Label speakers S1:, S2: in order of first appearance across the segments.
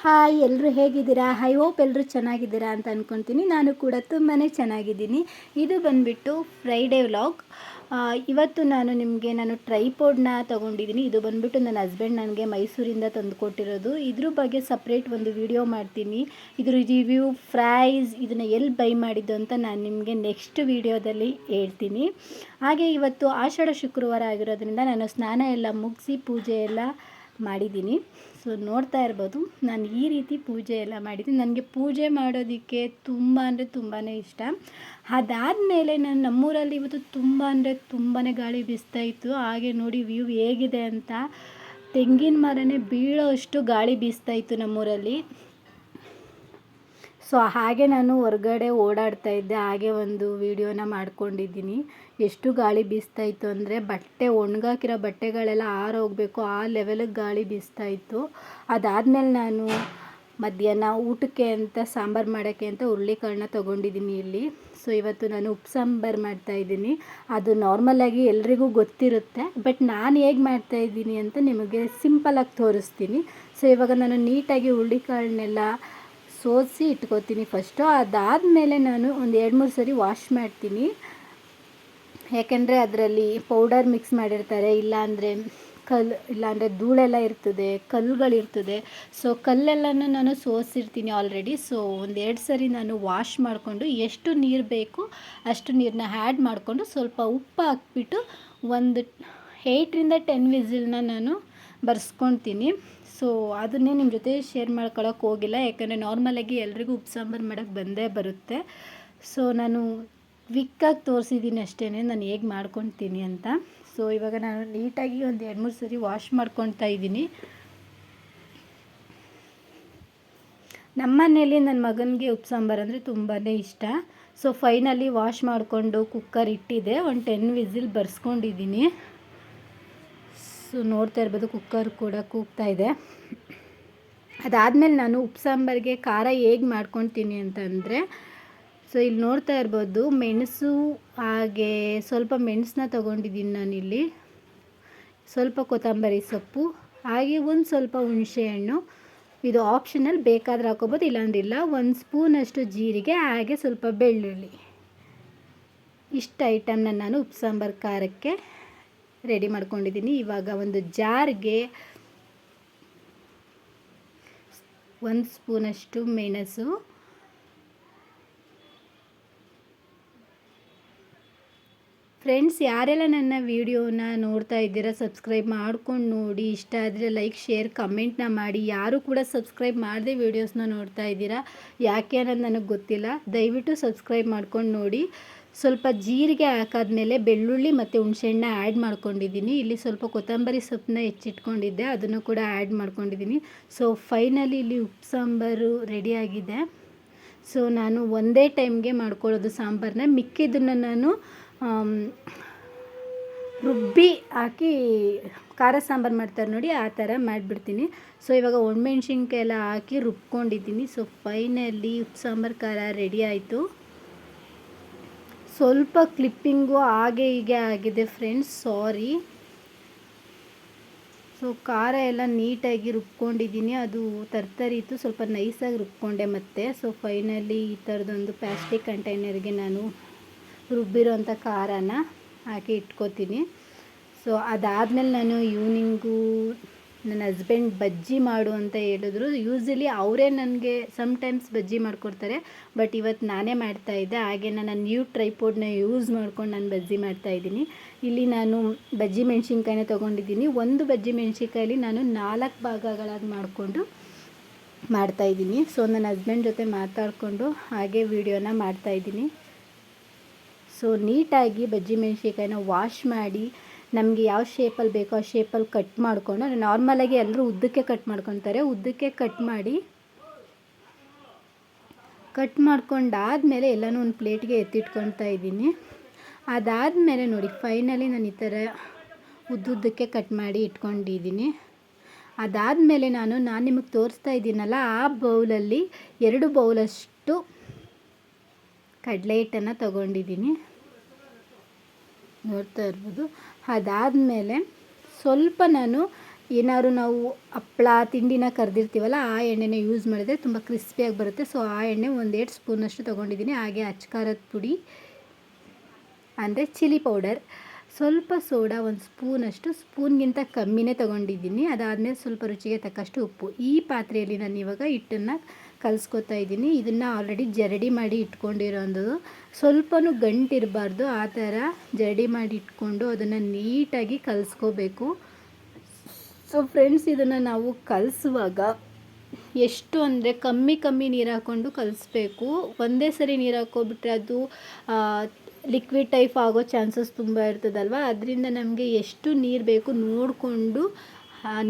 S1: Hi ಎಲ್ಲರೂ ಹೇಗಿದ್ದೀರಾ? High hope ಎಲ್ಲರೂ ಚೆನ್ನಾಗಿದ್ದೀರಾ ಅಂತ ಅಂದ್ಕೊತೀನಿ ನಾನು ಕೂಡ ತುಂಬಾ ಚೆನ್ನಾಗಿದ್ದೀನಿ. ಇದು ಬಂದುಬಿಟ್ಟು ಫ್ರೈಡೇ ವ್ಲಾಗ್ ಇವತ್ತು ನಾನು ನಿಮಗೆ ನಾನು ಟ್ರೈಪೋಡ್ನ ತೊಗೊಂಡಿದ್ದೀನಿ. ಇದು ಬಂದುಬಿಟ್ಟು ನನ್ನ ಹಸ್ಬೆಂಡ್ ನನಗೆ ಮೈಸೂರಿಂದ ತಂದು ಕೊಟ್ಟಿರೋದು. ಇದ್ರ ಬಗ್ಗೆ ಸಪ್ರೇಟ್ ಒಂದು ವಿಡಿಯೋ ಮಾಡ್ತೀನಿ. ಇದ್ರ ರಿವ್ಯೂ ಫ್ರೈಸ್ ಇದನ್ನು ಎಲ್ಲಿ ಬೈ ಮಾಡಿದ್ದು ಅಂತ ನಾನು ನಿಮಗೆ ನೆಕ್ಸ್ಟ್ ವಿಡಿಯೋದಲ್ಲಿ ಹೇಳ್ತೀನಿ. ಹಾಗೆ ಇವತ್ತು ಆಷಾಢ ಶುಕ್ರವಾರ ಆಗಿರೋದ್ರಿಂದ ನಾನು ಸ್ನಾನ ಎಲ್ಲ ಮುಗಿಸಿ ಪೂಜೆ ಎಲ್ಲ ಮಾಡಿದ್ದೀನಿ. ಸೊ ನೋಡ್ತಾ ಇರ್ಬೋದು, ನಾನು ಈ ರೀತಿ ಪೂಜೆ ಎಲ್ಲ ಮಾಡಿದ್ದೀನಿ. ನನಗೆ ಪೂಜೆ ಮಾಡೋದಕ್ಕೆ ತುಂಬ ಅಂದರೆ ತುಂಬಾ ಇಷ್ಟ. ಅದಾದಮೇಲೆ ನಾನು ನಮ್ಮೂರಲ್ಲಿ ಇವತ್ತು ತುಂಬ ಅಂದರೆ ತುಂಬಾ ಗಾಳಿ ಬೀಸ್ತಾ ಇತ್ತು. ಹಾಗೆ ನೋಡಿ ವ್ಯೂ ಹೇಗಿದೆ ಅಂತ. ತೆಂಗಿನ ಮರನೇ ಬೀಳೋ ಅಷ್ಟು ಗಾಳಿ ಬೀಸ್ತಾ ಇತ್ತು ನಮ್ಮೂರಲ್ಲಿ. ಸೊ ಹಾಗೆ ನಾನು ಹೊರಗಡೆ ಓಡಾಡ್ತಾ ಇದ್ದೆ, ಹಾಗೆ ಒಂದು ವಿಡಿಯೋನ ಮಾಡ್ಕೊಂಡಿದ್ದೀನಿ. ಎಷ್ಟು ಗಾಳಿ ಬೀಸ್ತಾ ಇತ್ತು ಅಂದರೆ ಬಟ್ಟೆ, ಒಣಗಾಕಿರೋ ಬಟ್ಟೆಗಳೆಲ್ಲ ಆರೋಗಬೇಕು ಆ ಲೆವೆಲಿಗೆ ಗಾಳಿ ಬೀಸ್ತಾ ಇತ್ತು. ಅದಾದಮೇಲೆ ನಾನು ಮಧ್ಯಾಹ್ನ ಊಟಕ್ಕೆ ಅಂತ, ಸಾಂಬಾರು ಮಾಡೋಕ್ಕೆ ಅಂತ ಹುರುಳಿಕಾಳನ್ನ ತೊಗೊಂಡಿದ್ದೀನಿ ಇಲ್ಲಿ. ಸೊ ಇವತ್ತು ನಾನು ಉಪ್ಪು ಸಾಂಬಾರು ಮಾಡ್ತಾಯಿದ್ದೀನಿ ಅದು ನಾರ್ಮಲಾಗಿ ಎಲ್ರಿಗೂ ಗೊತ್ತಿರುತ್ತೆ ಬಟ್ ನಾನು ಹೇಗೆ ಮಾಡ್ತಾಯಿದ್ದೀನಿ ಅಂತ ನಿಮಗೆ ಸಿಂಪಲಾಗಿ ತೋರಿಸ್ತೀನಿ. ಸೊ ಇವಾಗ ನಾನು ನೀಟಾಗಿ ಹುರುಳಿಕಾಳನ್ನೆಲ್ಲ ಸೋಸಿ ಇಟ್ಕೋತೀನಿ ಫಸ್ಟು ಅದಾದಮೇಲೆ ನಾನು ಒಂದು ಎರಡು ಮೂರು ಸರಿ ವಾಶ್ ಮಾಡ್ತೀನಿ. ಯಾಕೆಂದರೆ ಅದರಲ್ಲಿ ಪೌಡರ್ ಮಿಕ್ಸ್ ಮಾಡಿರ್ತಾರೆ, ಇಲ್ಲಾಂದರೆ ಕಲ್ಲು, ಇಲ್ಲಾಂದರೆ ಧೂಳೆಲ್ಲ ಇರ್ತದೆ ಕಲ್ಲುಗಳಿರ್ತದೆ ಸೊ ಕಲ್ಲೆಲ್ಲನೂ ನಾನು ಸೋಸಿರ್ತೀನಿ ಆಲ್ರೆಡಿ ಸೊ ಒಂದೆರಡು ಸರಿ ನಾನು ವಾಶ್ ಮಾಡಿಕೊಂಡು ಎಷ್ಟು ನೀರು ಬೇಕು ಅಷ್ಟು ನೀರನ್ನ ಆ್ಯಡ್ ಮಾಡಿಕೊಂಡು ಸ್ವಲ್ಪ ಉಪ್ಪು ಹಾಕ್ಬಿಟ್ಟು ಒಂದು ಏಯ್ಟ್ರಿಂದ ಟೆನ್ ವಿಸಿಲ್ನ ನಾನು ಬರ್ಸ್ಕೊತೀನಿ. ಸೊ ಅದನ್ನೇ ನಿಮ್ಮ ಜೊತೆ ಶೇರ್ ಮಾಡ್ಕೊಳಕ್ಕೆ ಹೋಗಿಲ್ಲ. ಯಾಕಂದರೆ ನಾರ್ಮಲಾಗಿ ಎಲ್ರಿಗೂ ಉಪ್ಪು ಸಾಂಬಾರು ಮಾಡೋಕ್ಕೆ ಬಂದೇ ಬರುತ್ತೆ. ಸೊ ನಾನು ವಿಕ್ಕಾಗಿ ತೋರಿಸಿದ್ದೀನಿ ಅಷ್ಟೇ ನಾನು ಹೇಗೆ ಮಾಡ್ಕೊತೀನಿ ಅಂತ. ಸೊ ಇವಾಗ ನಾನು ನೀಟಾಗಿ ಒಂದು ಎರಡು ಮೂರು ಸರಿ ವಾಶ್ ಮಾಡ್ಕೊತಾ ಇದ್ದೀನಿ ನಮ್ಮ ಮನೇಲಿ ನನ್ನ ಮಗನಿಗೆ ಉಪ್ಪು ಸಾಂಬಾರು ಅಂದರೆ ತುಂಬಾ ಇಷ್ಟ. ಸೊ ಫೈನಲಿ ವಾಶ್ ಮಾಡಿಕೊಂಡು ಕುಕ್ಕರ್ ಇಟ್ಟಿದೆ. ಒಂದು ಟೆನ್ ವಿಸಿಲ್ ಬರ್ಸ್ಕೊಂಡಿದ್ದೀನಿ ಸೊ ನೋಡ್ತಾ ಇರ್ಬೋದು, ಕುಕ್ಕರ್ ಕೂಡ ಕೂಗ್ತಾ ಇದೆ. ಅದಾದಮೇಲೆ ನಾನು ಉಪ್ಪು ಸಾಂಬಾರಿಗೆ ಖಾರ ಹೇಗೆ ಮಾಡ್ಕೊತೀನಿ ಅಂತಂದರೆ, ಸೊ ಇಲ್ಲಿ ನೋಡ್ತಾ ಇರ್ಬೋದು, ಮೆಣಸು ಹಾಗೆ ಸ್ವಲ್ಪ ಮೆಣಸನ್ನ ತೊಗೊಂಡಿದ್ದೀನಿ ನಾನಿಲ್ಲಿ. ಸ್ವಲ್ಪ ಕೊತ್ತಂಬರಿ ಸೊಪ್ಪು, ಹಾಗೆ ಒಂದು ಸ್ವಲ್ಪ ಹುಣಸೆಹಣ್ಣು ಇದು ಆಪ್ಷನಲ್ ಬೇಕಾದ್ರೆ ಹಾಕೋಬೋದು ಇಲ್ಲಾಂದ್ರೆ ಇಲ್ಲ ಒಂದು ಸ್ಪೂನಷ್ಟು ಜೀರಿಗೆ, ಹಾಗೆ ಸ್ವಲ್ಪ ಬೆಳ್ಳುಳ್ಳಿ. ಇಷ್ಟು ಐಟಮ್ನ ನಾನು ಉಪ್ಪು ಸಾಂಬಾರು ಖಾರಕ್ಕೆ ರೆಡಿ ಮಾಡ್ಕೊಂಡಿದ್ದೀನಿ. ಇವಾಗ ಒಂದು ಜಾರ್ಗೆ ಒಂದು ಸ್ಪೂನಷ್ಟು ಮೆಣಸು ಫ್ರೆಂಡ್ಸ್ ಯಾರೆಲ್ಲ ನನ್ನ ವಿಡಿಯೋನ ನೋಡ್ತಾ ಇದ್ದೀರಾ ಸಬ್ಸ್ಕ್ರೈಬ್ ಮಾಡ್ಕೊಂಡು ನೋಡಿ. ಇಷ್ಟ ಆದರೆ ಲೈಕ್ ಶೇರ್ ಕಮೆಂಟ್ನ ಮಾಡಿ. ಯಾರು ಕೂಡ ಸಬ್ಸ್ಕ್ರೈಬ್ ಮಾಡದೆ ವೀಡಿಯೋಸ್ನ ನೋಡ್ತಾ ಇದ್ದೀರಾ? ಯಾಕೆ ಅನ್ನೋದು ನನಗೆ ಗೊತ್ತಿಲ್ಲ. ದಯವಿಟ್ಟು ಸಬ್ಸ್ಕ್ರೈಬ್ ಮಾಡ್ಕೊಂಡು ನೋಡಿ. ಸ್ವಲ್ಪ ಜೀರಿಗೆ ಹಾಕಾದ್ಮೇಲೆ ಬೆಳ್ಳುಳ್ಳಿ ಮತ್ತು ಹುಣಸೆಹಣ್ಣ ಆ್ಯಡ್ ಮಾಡ್ಕೊಂಡಿದ್ದೀನಿ. ಇಲ್ಲಿ ಸ್ವಲ್ಪ ಕೊತ್ತಂಬರಿ ಸೊಪ್ಪನ್ನ ಹೆಚ್ಚಿಟ್ಕೊಂಡಿದ್ದೆ. ಅದನ್ನು ಕೂಡ ಆ್ಯಡ್ ಮಾಡ್ಕೊಂಡಿದ್ದೀನಿ. ಸೊ ಫೈನಲಿ ಇಲ್ಲಿ ಉಪ್ಪು ಸಾಂಬಾರು ರೆಡಿಯಾಗಿದೆ ಸೊ ನಾನು ಒಂದೇ ಟೈಮ್ಗೆ ಮಾಡ್ಕೊಳ್ಳೋದು ಸಾಂಬಾರನ್ನ ಮಿಕ್ಕಿದ್ದನ್ನು ನಾನು ರುಬ್ಬಿ ಹಾಕಿ ಖಾರ ಸಾಂಬಾರು ಮಾಡ್ತಾರೆ ನೋಡಿ, ಆ ಥರ ಮಾಡಿಬಿಡ್ತೀನಿ. ಸೊ ಇವಾಗ ಒಣಮೆಣ್ಸಿನ್ಕಾಯಿ ಎಲ್ಲ ಹಾಕಿ ರುಬ್ಕೊಂಡಿದ್ದೀನಿ. ಸೊ ಫೈನಲಿ ಉಪ್ಪು ಸಾಂಬಾರು ಖಾರ ರೆಡಿ ಆಯಿತು. ಸ್ವಲ್ಪ ಕ್ಲಿಪ್ಪಿಂಗು ಹಾಗೆ ಹೀಗೆ ಆಗಿದೆ ಫ್ರೆಂಡ್ಸ್ ಸಾರಿ ಸೊ ಖಾರ ಎಲ್ಲ ನೀಟಾಗಿ ರುಬ್ಕೊಂಡಿದ್ದೀನಿ. ಅದು ತರ್ತರಿ ಇತ್ತು ಸ್ವಲ್ಪ ನೈಸಾಗಿ ರುಬ್ಕೊಂಡೆ ಮತ್ತೆ. ಸೊ ಫೈನಲಿ ಈ ಥರದೊಂದು ಪ್ಲಾಸ್ಟಿಕ್ ಕಂಟೈನರ್ಗೆ ನಾನು ರುಬ್ಬಿರೋಂಥ ಖಾರನ ಹಾಕಿ ಇಟ್ಕೋತೀನಿ. ಸೊ ಅದಾದಮೇಲೆ ನಾನು ಈವ್ನಿಂಗು ನನ್ನ ಹಸ್ಬೆಂಡ್ ಬಜ್ಜಿ ಮಾಡು ಅಂತ ಹೇಳಿದ್ರು. ಯೂಸ್ವಲಿ ಅವರೇ ನನಗೆ ಸಮ್ಟೈಮ್ಸ್ ಬಜ್ಜಿ ಮಾಡಿಕೊಡ್ತಾರೆ. ಬಟ್ ಇವತ್ತು ನಾನೇ ಮಾಡ್ತಾ ಇದ್ದೆ. ಹಾಗೆ ನನ್ನ ನ್ಯೂ ಟ್ರೈಪೋಡ್ನ ಯೂಸ್ ಮಾಡ್ಕೊಂಡು ನಾನು ಬಜ್ಜಿ ಮಾಡ್ತಾ ಇದ್ದೀನಿ. ಇಲ್ಲಿ ನಾನು ಬಜ್ಜಿ ಮೆಣಸಿನ್ಕಾಯಿನ ತೊಗೊಂಡಿದ್ದೀನಿ. ಒಂದು ಬಜ್ಜಿ ಮೆಣಸಿನ್ಕಾಯಲ್ಲಿ ನಾನು ನಾಲ್ಕು ಭಾಗಗಳಾಗಿ ಮಾಡಿಕೊಂಡು ಮಾಡ್ತಾಯಿದ್ದೀನಿ ಸೊ ನನ್ನ ಹಸ್ಬೆಂಡ್ ಜೊತೆ ಮಾತಾಡಿಕೊಂಡು ಹಾಗೆ ವೀಡಿಯೋನ ಮಾಡ್ತಾಯಿದ್ದೀನಿ ಸೊ ನೀಟಾಗಿ ಬಜ್ಜಿ ಮೆಣಸಿನ್ಕಾಯಿನ ವಾಶ್ ಮಾಡಿ ನಮಗೆ ಯಾವ ಶೇಪಲ್ಲಿ ಬೇಕೋ ಆ ಶೇಪಲ್ಲಿ ಕಟ್ ಮಾಡಿಕೊಂಡು ನಾರ್ಮಲಾಗಿ ಎಲ್ಲರೂ ಉದ್ದಕ್ಕೆ ಕಟ್ ಮಾಡ್ಕೊತಾರೆ. ಉದ್ದಕ್ಕೆ ಕಟ್ ಮಾಡಿ ಕಟ್ ಮಾಡ್ಕೊಂಡಾದಮೇಲೆ ಎಲ್ಲನೂ ಒಂದು ಪ್ಲೇಟ್ಗೆ ಎತ್ತಿಟ್ಕೊತಾ ಇದ್ದೀನಿ. ಅದಾದಮೇಲೆ ನೋಡಿ ಫೈನಲಿ ನಾನು ಈ ಥರ ಉದ್ದುದ್ದಕ್ಕೆ ಕಟ್ ಮಾಡಿ ಇಟ್ಕೊಂಡಿದ್ದೀನಿ. ಅದಾದಮೇಲೆ ನಾನು ನಾನು ನಿಮಗೆ ತೋರಿಸ್ತಾ ಇದ್ದೀನಲ್ಲ, ಆ ಬೌಲಲ್ಲಿ ಎರಡು ಬೌಲಷ್ಟು ಕಡಲೆ ಹಿಟ್ಟನ್ನು ತಗೊಂಡಿದ್ದೀನಿ. ನೋಡ್ತಾ ಇರ್ಬೋದು. ಅದಾದಮೇಲೆ ಸ್ವಲ್ಪ ನಾನು ಏನಾದ್ರು ನಾವು ಹಪ್ಪಳ ತಿಂಡಿನ ಕರೆದಿರ್ತೀವಲ್ಲ, ಆ ಎಣ್ಣೆನ ಯೂಸ್ ಮಾಡಿದರೆ ತುಂಬ ಕ್ರಿಸ್ಪಿಯಾಗಿ ಬರುತ್ತೆ. ಸೊ ಆ ಎಣ್ಣೆ ಒಂದೆರಡು ಸ್ಪೂನಷ್ಟು ತೊಗೊಂಡಿದ್ದೀನಿ. ಹಾಗೆ ಅಚ್ಕಾರದ ಪುಡಿ, ಅಂದರೆ ಚಿಲ್ಲಿ ಪೌಡರ್ ಸ್ವಲ್ಪ ಸೋಡಾ ಒಂದು ಸ್ಪೂನಷ್ಟು ಸ್ಪೂನ್ಗಿಂತ ಕಮ್ಮಿನೇ ತೊಗೊಂಡಿದ್ದೀನಿ. ಅದಾದಮೇಲೆ ಸ್ವಲ್ಪ ರುಚಿಗೆ ತಕ್ಕಷ್ಟು ಉಪ್ಪು. ಈ ಪಾತ್ರೆಯಲ್ಲಿ ನಾನು ಇವಾಗ ಹಿಟ್ಟನ್ನು ಕಲಿಸ್ಕೊತಾ ಇದ್ದೀನಿ. ಇದನ್ನು ಆಲ್ರೆಡಿ ಜರಡಿ ಮಾಡಿ ಇಟ್ಕೊಂಡಿರೋದು ಸ್ವಲ್ಪನೂ ಗಂಟಿರಬಾರ್ದು ಆ ಥರ ಜರಡಿ ಮಾಡಿ ಇಟ್ಕೊಂಡು ಅದನ್ನು ನೀಟಾಗಿ ಕಲಿಸ್ಕೋಬೇಕು. ಸೊ ಫ್ರೆಂಡ್ಸ್ ಇದನ್ನು ನಾವು ಕಲಿಸುವಾಗ ಎಷ್ಟು ಅಂದರೆ ಕಮ್ಮಿ ಕಮ್ಮಿ ನೀರು ಹಾಕ್ಕೊಂಡು ಕಲಿಸ್ಬೇಕು. ಒಂದೇ ಸರಿ ನೀರು ಹಾಕ್ಕೊಬಿಟ್ರೆ ಅದು ಲಿಕ್ವಿಡ್ ಟೈಪ್ ಆಗೋ ಚಾನ್ಸಸ್ ತುಂಬ ಇರ್ತದಲ್ವ? ಅದರಿಂದ ನಮಗೆ ಎಷ್ಟು ನೀರು ಬೇಕು ನೋಡಿಕೊಂಡು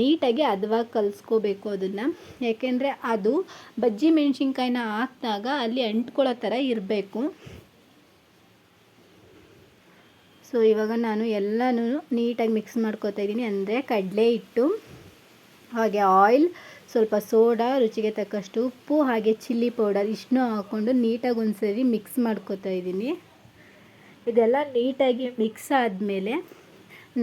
S1: ನೀಟಾಗಿ ಹದವಾಗಿ ಕಲಿಸ್ಕೋಬೇಕು ಅದನ್ನು. ಯಾಕೆಂದರೆ ಅದು ಬಜ್ಜಿ ಮೆಣಸಿನ್ಕಾಯಿನ ಹಾಕಿದಾಗ ಅಲ್ಲಿ ಅಂಟ್ಕೊಳ್ಳೋ ಥರ ಇರಬೇಕು. ಸೊ ಇವಾಗ ನಾನು ಎಲ್ಲನೂ ನೀಟಾಗಿ ಮಿಕ್ಸ್ ಮಾಡ್ಕೋತಾ ಇದ್ದೀನಿ. ಅಂದರೆ ಕಡಲೆ ಹಿಟ್ಟು, ಹಾಗೆ ಆಯಿಲ್ ಸ್ವಲ್ಪ ಸೋಡಾ, ರುಚಿಗೆ ತಕ್ಕಷ್ಟು ಉಪ್ಪು, ಹಾಗೆ ಚಿಲ್ಲಿ ಪೌಡರ್ ಇಷ್ಟನ್ನೂ ಹಾಕ್ಕೊಂಡು ನೀಟಾಗಿ ಒಂದು ಸರಿ ಮಿಕ್ಸ್ ಮಾಡ್ಕೋತಾ ಇದ್ದೀನಿ. ಇದೆಲ್ಲ ನೀಟಾಗಿ ಮಿಕ್ಸ್ ಆದಮೇಲೆ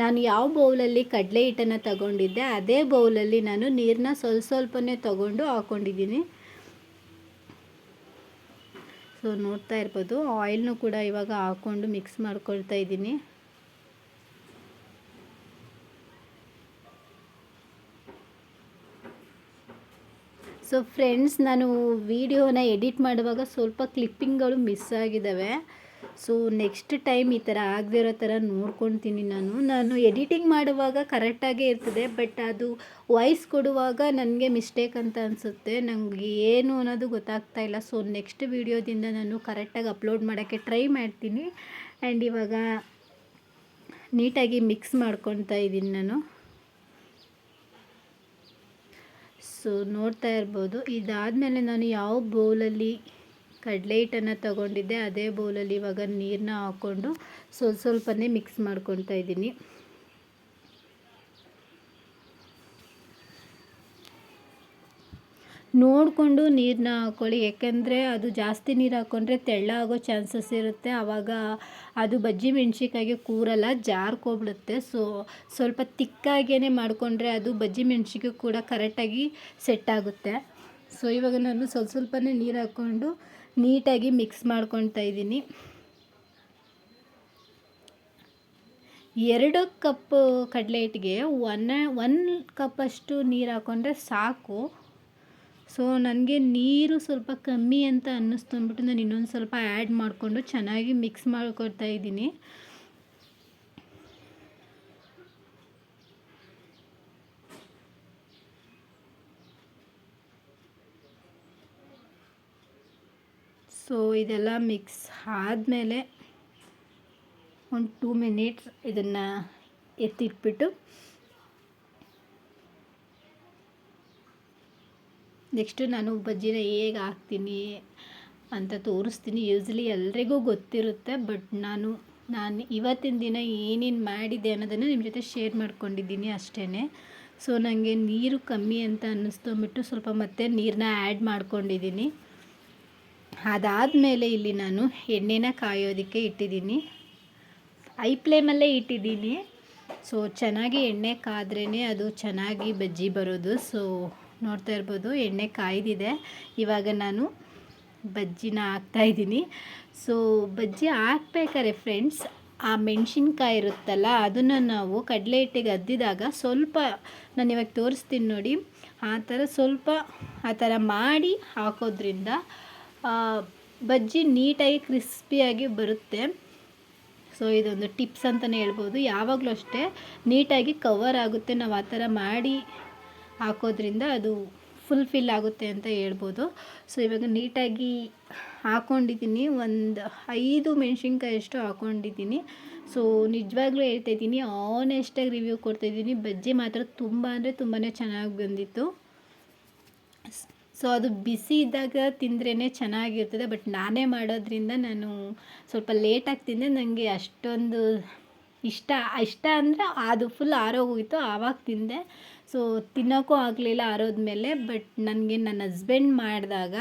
S1: ನಾನು ಯಾವ ಬೌಲಲ್ಲಿ ಕಡಲೆ ಹಿಟ್ಟನ್ನು ತಗೊಂಡಿದ್ದೆ, ಅದೇ ಬೌಲಲ್ಲಿ ನಾನು ನೀರನ್ನ ಸ್ವಲ್ಪ ಸ್ವಲ್ಪನೇ ತಗೊಂಡು ಹಾಕ್ಕೊಂಡಿದ್ದೀನಿ ಸೊ ನೋಡ್ತಾ ಇರ್ಬೋದು ಆಯಿಲ್ನು ಕೂಡ ಇವಾಗ ಹಾಕ್ಕೊಂಡು ಮಿಕ್ಸ್ ಮಾಡ್ಕೊಳ್ತಾ ಇದ್ದೀನಿ. ಸೊ ಫ್ರೆಂಡ್ಸ್ ನಾನು ವಿಡಿಯೋನ ಎಡಿಟ್ ಮಾಡುವಾಗ ಸ್ವಲ್ಪ ಕ್ಲಿಪ್ಪಿಂಗ್ಗಳು ಮಿಸ್ ಆಗಿದ್ದಾವೆ. ಸೊ ನೆಕ್ಸ್ಟ್ ಟೈಮ್ ಈ ಥರ ಆಗದೇ ಇರೋ ಥರ ನೋಡ್ಕೊತೀನಿ ನಾನು. ನಾನು ಎಡಿಟಿಂಗ್ ಮಾಡುವಾಗ ಕರೆಕ್ಟಾಗೇ ಇರ್ತದೆ ಬಟ್ ಅದು ವಾಯ್ಸ್ ಕೊಡುವಾಗ ನನಗೆ ಮಿಸ್ಟೇಕ್ ಅಂತ ಅನಿಸುತ್ತೆ. ನನಗೆ ಏನು ಅನ್ನೋದು ಗೊತ್ತಾಗ್ತಾ ಇಲ್ಲ. ಸೊ ನೆಕ್ಸ್ಟ್ ವೀಡಿಯೋದಿಂದ ನಾನು ಕರೆಕ್ಟಾಗಿ ಅಪ್ಲೋಡ್ ಮಾಡೋಕ್ಕೆ ಟ್ರೈ ಮಾಡ್ತೀನಿ. ಆ್ಯಂಡ್ ಇವಾಗ ನೀಟಾಗಿ ಮಿಕ್ಸ್ ಮಾಡ್ಕೊತಾ ಇದ್ದೀನಿ ನಾನು. ಸೊ ನೋಡ್ತಾ ಇರ್ಬೋದು. ಇದಾದಮೇಲೆ ನಾನು ಯಾವ ಬೌಲಲ್ಲಿ ಕಡಲೆ ಹಿಟ್ಟನ್ನು ತಗೊಂಡಿದ್ದೆ, ಅದೇ ಬೌಲಲ್ಲಿ ಇವಾಗ ನೀರನ್ನ ಹಾಕ್ಕೊಂಡು ಸ್ವಲ್ಪ ಸ್ವಲ್ಪನೇ ಮಿಕ್ಸ್ ಮಾಡ್ಕೊತಾ ಇದ್ದೀನಿ. ನೋಡಿಕೊಂಡು ನೀರನ್ನ ಹಾಕ್ಕೊಳ್ಳಿ ಯಾಕೆಂದರೆ ಅದು ಜಾಸ್ತಿ ನೀರು ಹಾಕ್ಕೊಂಡ್ರೆ ತೆಳ್ಳ ಆಗೋ ಚಾನ್ಸಸ್ ಇರುತ್ತೆ. ಆವಾಗ ಅದು ಬಜ್ಜಿ ಮೆಣ್ಸಿಕಾಯಿಗೆ ಕೂರಲ್ಲ, ಜಾರ್ಕೊಬಿಡುತ್ತೆ. ಸೊ ಸ್ವಲ್ಪ ತಿಕ್ಕಾಗೇ ಮಾಡಿಕೊಂಡ್ರೆ ಅದು ಬಜ್ಜಿ ಮೆಣ್ಸಿಗೆ ಕೂಡ ಕರೆಕ್ಟಾಗಿ ಸೆಟ್ ಆಗುತ್ತೆ. ಸೊ ಇವಾಗ ನಾನು ಸ್ವಲ್ಪ ಸ್ವಲ್ಪನೇ ನೀರು ಹಾಕ್ಕೊಂಡು ನೀಟಾಗಿ ಮಿಕ್ಸ್ ಮಾಡ್ಕೊತಾ ಇದ್ದೀನಿ. ಎರಡು ಕಪ್ ಕಡಲೆ ಹಿಟ್ಟಿಗೆ ಒನ್ ಒನ್ ಕಪ್ಪಷ್ಟು ನೀರು ಹಾಕ್ಕೊಂಡ್ರೆ ಸಾಕು. ಸೊ ನನಗೆ ನೀರು ಸ್ವಲ್ಪ ಕಮ್ಮಿ ಅಂತ ಅನ್ನಿಸ್ತು ಅಂದ್ಬಿಟ್ಟು ನಾನು ಇನ್ನೊಂದು ಸ್ವಲ್ಪ ಆ್ಯಡ್ ಮಾಡಿಕೊಂಡು ಚೆನ್ನಾಗಿ ಮಿಕ್ಸ್ ಮಾಡ್ಕೊಳ್ತಾ ಇದ್ದೀನಿ. ಸೊ ಇದೆಲ್ಲ ಮಿಕ್ಸ್ ಆದಮೇಲೆ ಒಂದು ಟೂ ಮಿನಿಟ್ಸ್ ಇದನ್ನು ಎತ್ತಿಟ್ಬಿಟ್ಟು ನೆಕ್ಸ್ಟು ನಾನು ಬಜ್ಜಿನ ಹೇಗೆ ಹಾಕ್ತೀನಿ ಅಂತ ತೋರಿಸ್ತೀನಿ. ಯೂಸ್ಲಿ ಎಲ್ರಿಗೂ ಗೊತ್ತಿರುತ್ತೆ ಬಟ್ ನಾನು ನಾನು ಇವತ್ತಿನ ದಿನ ಏನೇನು ಮಾಡಿದೆ ಅನ್ನೋದನ್ನು ನಿಮ್ಮ ಜೊತೆ ಶೇರ್ ಮಾಡ್ಕೊಂಡಿದ್ದೀನಿ ಅಷ್ಟೇ ಸೊ ನನಗೆ ನೀರು ಕಮ್ಮಿ ಅಂತ ಅನ್ನಿಸ್ತು ಅಂದ್ಬಿಟ್ಟು ಸ್ವಲ್ಪ ಮತ್ತೆ ನೀರನ್ನ ಆ್ಯಡ್ ಮಾಡ್ಕೊಂಡಿದ್ದೀನಿ. ಅದಾದಮೇಲೆ ಇಲ್ಲಿ ನಾನು ಎಣ್ಣೆನ ಕಾಯೋದಕ್ಕೆ ಇಟ್ಟಿದ್ದೀನಿ. ಐ ಫ್ಲೇಮಲ್ಲೇ ಇಟ್ಟಿದ್ದೀನಿ. ಸೊ ಚೆನ್ನಾಗಿ ಎಣ್ಣೆ ಕಾದ್ರೇ ಅದು ಚೆನ್ನಾಗಿ ಬಜ್ಜಿ ಬರೋದು. ಸೊ ನೋಡ್ತಾ ಇರ್ಬೋದು, ಎಣ್ಣೆ ಕಾಯ್ದಿದೆ. ಇವಾಗ ನಾನು ಬಜ್ಜಿನ ಹಾಕ್ತಾಯಿದ್ದೀನಿ ಸೊ ಬಜ್ಜಿ ಹಾಕ್ಬೇಕಾರೆ ಫ್ರೆಂಡ್ಸ್ ಆ ಮೆಣಸಿನ್ಕಾಯಿ ಇರುತ್ತಲ್ಲ, ಅದನ್ನು ನಾವು ಕಡಲೆ ಹಿಟ್ಟಿಗೆ ಅದ್ದಿದಾಗ ಸ್ವಲ್ಪ ನಾನು ಇವಾಗ ತೋರಿಸ್ತೀನಿ ನೋಡಿ. ಆ ಥರ ಸ್ವಲ್ಪ ಆ ಥರ ಮಾಡಿ ಹಾಕೋದ್ರಿಂದ ಬಜ್ಜಿ ನೀಟಾಗಿ ಕ್ರಿಸ್ಪಿಯಾಗಿ ಬರುತ್ತೆ. ಸೊ ಇದೊಂದು ಟಿಪ್ಸ್ ಅಂತಲೇ ಹೇಳ್ಬೋದು. ಯಾವಾಗಲೂ ಅಷ್ಟೇ ನೀಟಾಗಿ ಕವರ್ ಆಗುತ್ತೆ. ನಾವು ಆ ಥರ ಮಾಡಿ ಹಾಕೋದ್ರಿಂದ ಅದು ಫುಲ್ ಫಿಲ್ ಆಗುತ್ತೆ ಅಂತ ಹೇಳ್ಬೋದು. ಸೊ ಇವಾಗ ನೀಟಾಗಿ ಹಾಕ್ಕೊಂಡಿದ್ದೀನಿ ಒಂದು ಐದು ಮೆಣಸಿನ್ಕಾಯಿ ಅಷ್ಟು ಹಾಕ್ಕೊಂಡಿದ್ದೀನಿ ಸೊ ನಿಜವಾಗ್ಲೂ ಹೇಳ್ತಾ ಇದ್ದೀನಿ ಆನೆಸ್ಟಾಗಿ ರಿವ್ಯೂ ಕೊಡ್ತಾಯಿದ್ದೀನಿ ಬಜ್ಜಿ ಮಾತ್ರ ತುಂಬ ಅಂದರೆ ತುಂಬಾ ಚೆನ್ನಾಗಿ ಬಂದಿತ್ತು. ಸೊ ಅದು ಬಿಸಿ ಇದ್ದಾಗ ತಿಂದ್ರೇ ಚೆನ್ನಾಗಿರ್ತದೆ ಬಟ್ ನಾನೇ ಮಾಡೋದ್ರಿಂದ ನಾನು ಸ್ವಲ್ಪ ಲೇಟಾಗಿ ತಿಂದೆ ನನಗೆ ಅಷ್ಟೊಂದು ಇಷ್ಟ ಇಷ್ಟ ಅಂದರೆ ಅದು ಫುಲ್ ಆರೋಗೋಗಿತ್ತು ಆವಾಗ ತಿಂದೆ. ಸೊ ತಿನ್ನೋಕ್ಕೂ ಆಗಲಿಲ್ಲ ಆರೋದ ಮೇಲೆ ಬಟ್ ನನಗೆ ನನ್ನ ಹಸ್ಬೆಂಡ್ ಮಾಡಿದಾಗ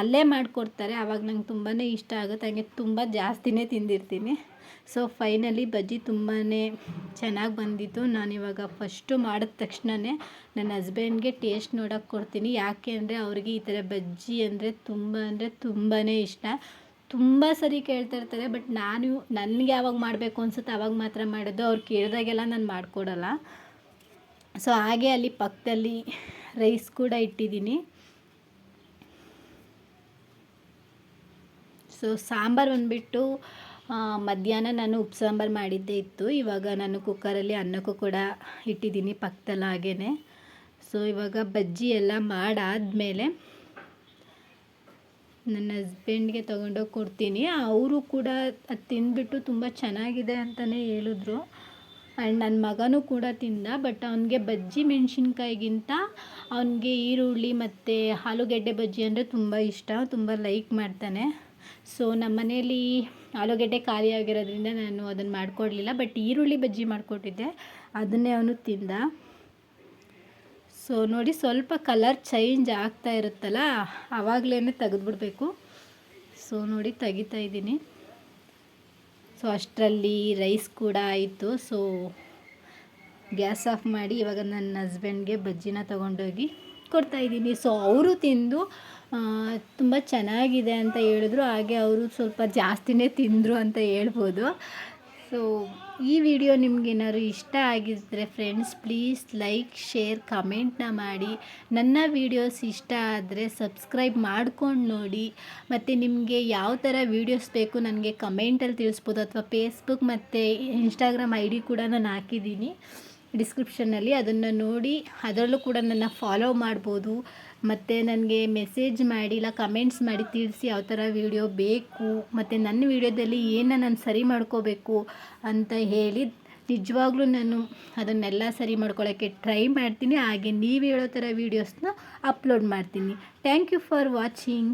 S1: ಅಲ್ಲೇ ಮಾಡಿಕೊಡ್ತಾರೆ, ಆವಾಗ ನಂಗೆ ತುಂಬಾ ಇಷ್ಟ ಆಗುತ್ತೆ, ಹಂಗೆ ತುಂಬ ಜಾಸ್ತಿನೇ ತಿಂದಿರ್ತೀನಿ. ಸೊ ಫೈನಲಿ ಬಜ್ಜಿ ತುಂಬಾ ಚೆನ್ನಾಗಿ ಬಂದಿತ್ತು. ನಾನಿವಾಗ ಫಸ್ಟು ಮಾಡಿದ ತಕ್ಷಣವೇ ನನ್ನ ಹಸ್ಬೆಂಡ್ಗೆ ಟೇಸ್ಟ್ ನೋಡೋಕ್ಕೆ ಕೊಡ್ತೀನಿ. ಯಾಕೆ ಅಂದರೆ ಅವ್ರಿಗೆ ಈ ಥರ ಬಜ್ಜಿ ಅಂದರೆ ತುಂಬ ಅಂದರೆ ತುಂಬಾ ಇಷ್ಟ. ತುಂಬ ಸರಿ ಕೇಳ್ತಾ ಇರ್ತಾರೆ ಬಟ್ ನಾನು ನನಗೆ ಯಾವಾಗ ಮಾಡಬೇಕು ಅನ್ಸುತ್ತೆ ಅವಾಗ ಮಾತ್ರ ಮಾಡೋದು. ಅವ್ರು ಕೇಳಿದಾಗೆಲ್ಲ ನಾನು ಮಾಡಿಕೊಡಲ್ಲ. ಸೊ ಹಾಗೆ ಅಲ್ಲಿ ಪಕ್ಕದಲ್ಲಿ ರೈಸ್ ಕೂಡ ಇಟ್ಟಿದ್ದೀನಿ. ಸೊ ಸಾಂಬಾರು ಬಂದುಬಿಟ್ಟು ಮಧ್ಯಾಹ್ನ ನಾನು ಉಪ್ಪು ಸಾಂಬಾರು ಮಾಡಿದ್ದೇ ಇತ್ತು. ಇವಾಗ ನಾನು ಕುಕ್ಕರಲ್ಲಿ ಅನ್ನಕ್ಕೂ ಕೂಡ ಇಟ್ಟಿದ್ದೀನಿ ಪಕ್ಕದಲ್ಲಿ ಹಾಗೇ ಸೊ ಇವಾಗ ಬಜ್ಜಿ ಎಲ್ಲ ಮಾಡಾದಮೇಲೆ ನನ್ನ ಹಸ್ಬೆಂಡ್ಗೆ ತೊಗೊಂಡೋಗಿ ಕೊಡ್ತೀನಿ. ಅವರು ಕೂಡ ಅದು ತಿಂದ್ಬಿಟ್ಟು ತುಂಬ ಚೆನ್ನಾಗಿದೆ ಅಂತಲೇ ಹೇಳಿದ್ರು. ಆ್ಯಂಡ್ ನನ್ನ ಮಗನೂ ಕೂಡ ತಿಂದ ಬಟ್ ಅವನಿಗೆ ಬಜ್ಜಿ ಮೆಣಸಿನ್ಕಾಯಿಗಿಂತ ಅವನಿಗೆ ಈರುಳ್ಳಿ ಮತ್ತು ಆಲೂಗೆಡ್ಡೆ ಬಜ್ಜಿ ಅಂದರೆ ತುಂಬ ಇಷ್ಟ, ತುಂಬ ಲೈಕ್ ಮಾಡ್ತಾನೆ. ಸೊ ನಮ್ಮ ಮನೇಲಿ ಆಲೂಗಡ್ಡೆ ಖಾಲಿ ಆಗಿರೋದ್ರಿಂದ ನಾನು ಅದನ್ನು ಮಾಡಿಕೊಡ್ಲಿಲ್ಲ ಬಟ್ ಈರುಳ್ಳಿ ಬಜ್ಜಿ ಮಾಡಿಕೊಟ್ಟಿದ್ದೆ, ಅದನ್ನೇ ಅವನು ತಿಂದ. ಸೊ ನೋಡಿ ಸ್ವಲ್ಪ ಕಲರ್ ಚೇಂಜ್ ಆಗ್ತಾ ಇರುತ್ತಲ್ಲ ಆವಾಗಲೇ ತೆಗೆದ್ಬಿಡ್ಬೇಕು. ಸೊ ನೋಡಿ ತೆಗಿತಾ ಇದ್ದೀನಿ. ಸೊ ಅಷ್ಟರಲ್ಲಿ ರೈಸ್ ಕೂಡ ಆಯಿತು. ಸೊ ಗ್ಯಾಸ್ ಆಫ್ ಮಾಡಿ ಇವಾಗ ನನ್ನ ಹಸ್ಬೆಂಡ್ಗೆ ಬಜ್ಜಿನ ತೊಗೊಂಡೋಗಿ ಕೊಡ್ತಾಯಿದ್ದೀನಿ ಸೊ ಅವರು ತಿಂದು ತುಂಬ ಚೆನ್ನಾಗಿದೆ ಅಂತ ಹೇಳಿದ್ರು. ಹಾಗೆ ಅವರು ಸ್ವಲ್ಪ ಜಾಸ್ತಿನೇ ತಿಂದರು ಅಂತ ಹೇಳ್ಬೋದು. ಸೊ ಈ ವಿಡಿಯೋ ನಿಮಗೇನಾದ್ರು ಇಷ್ಟ ಆಗಿದ್ದರೆ ಫ್ರೆಂಡ್ಸ್ ಪ್ಲೀಸ್ ಲೈಕ್ ಶೇರ್ ಕಮೆಂಟ್ನ ಮಾಡಿ. ನನ್ನ ವೀಡಿಯೋಸ್ ಇಷ್ಟ ಆದರೆ ಸಬ್ಸ್ಕ್ರೈಬ್ ಮಾಡ್ಕೊಂಡು ನೋಡಿ. ಮತ್ತು ನಿಮಗೆ ಯಾವ ಥರ ವೀಡಿಯೋಸ್ ಬೇಕು ನನಗೆ ಕಮೆಂಟಲ್ಲಿ ತಿಳಿಸ್ಬೋದು. ಅಥವಾ ಫೇಸ್ಬುಕ್ ಮತ್ತು ಇನ್ಸ್ಟಾಗ್ರಾಮ್ ಐ ಡಿ ಕೂಡ ನಾನು ಹಾಕಿದ್ದೀನಿ. ಡಿಸ್ಕ್ರಿಪ್ಷನ್ನಲ್ಲಿ ಅದನ್ನು ನೋಡಿ. ಅದರಲ್ಲೂ ಕೂಡ ನನ್ನ ಫಾಲೋ ಮಾಡ್ಬೋದು. ಮತ್ತು ನನಗೆ ಮೆಸೇಜ್ ಮಾಡಿ ಇಲ್ಲ ಕಮೆಂಟ್ಸ್ ಮಾಡಿ ತಿಳಿಸಿ ಯಾವ ಥರ ವೀಡಿಯೋ ಬೇಕು, ಮತ್ತು ನನ್ನ ವೀಡಿಯೋದಲ್ಲಿ ಏನನ್ನ ನಾನು ಸರಿ ಮಾಡ್ಕೋಬೇಕು ಅಂತ ಹೇಳಿ ನಿಜವಾಗ್ಲೂ ನಾನು ಅದನ್ನೆಲ್ಲ ಸರಿ ಮಾಡ್ಕೊಳ್ಳೋಕ್ಕೆ ಟ್ರೈ ಮಾಡ್ತೀನಿ. ಹಾಗೆ ನೀವು ಹೇಳೋ ಥರ ವೀಡಿಯೋಸ್ನ ಅಪ್ಲೋಡ್ ಮಾಡ್ತೀನಿ. Thank you for watching